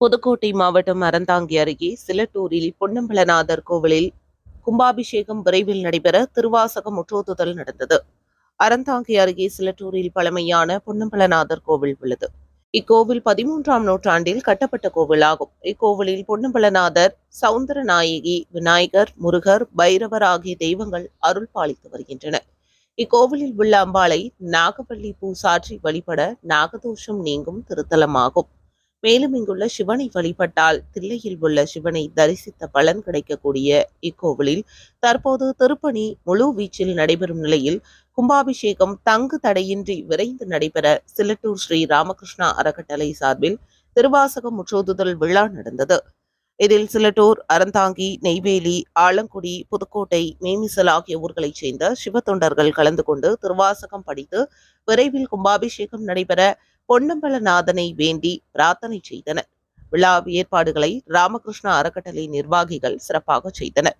புதுக்கோட்டை மாவட்டம் அறந்தாங்கி அருகே சிலட்டூரில் பொன்னம்பலநாதர் கோவிலில் கும்பாபிஷேகம் விரைவில் நடைபெற திருவாசகம் முற்றோதுதல் நடந்தது. அறந்தாங்கி அருகே சிலட்டூரில் பழமையான பொன்னம்பலநாதர் கோவில் உள்ளது. இக்கோவில் பதிமூன்றாம் நூற்றாண்டில் கட்டப்பட்ட கோவிலாகும். இக்கோவிலில் பொன்னம்பலநாதர் சவுந்தரநாயகி விநாயகர் முருகர் பைரவர் ஆகிய தெய்வங்கள் அருள் பாலித்து வருகின்றனர் இக்கோவிலில் உள்ள அம்பாளை நாகவல்லி பூ சாற்றி வழிபட நாகதோஷம் நீங்கும் திருத்தலமாகும். மேலும் இங்குள்ள சிவனை வழிபட்டால் தில்லையில் உள்ள சிவனை தரிசித்த பலன் கிடைக்கக்கூடிய இக்கோவிலில் தற்போது திருப்பணி முழு வீச்சில் நடைபெறும் நிலையில் கும்பாபிஷேகம் தங்கு தடையின்றி விரைந்து நடைபெற சிலட்டூர் ஸ்ரீ ராமகிருஷ்ணா அறக்கட்டளை சார்பில் திருவாசகம் முற்றோதுதல் விழா நடந்தது. இதில் சிலட்டூர் அறந்தாங்கி நெய்வேலி ஆலங்குடி புதுக்கோட்டை மேமிசல் ஆகிய ஊர்களைச் சேர்ந்த சிவ தொண்டர்கள் கலந்து கொண்டு திருவாசகம் படித்து விரைவில் கும்பாபிஷேகம் நடைபெற பொன்னம்பலநாதனை வேண்டி பிரார்த்தனை செய்தனர். விழா ஏற்பாடுகளை ராமகிருஷ்ண அறக்கட்டளை நிர்வாகிகள் சிறப்பாக செய்தனர்.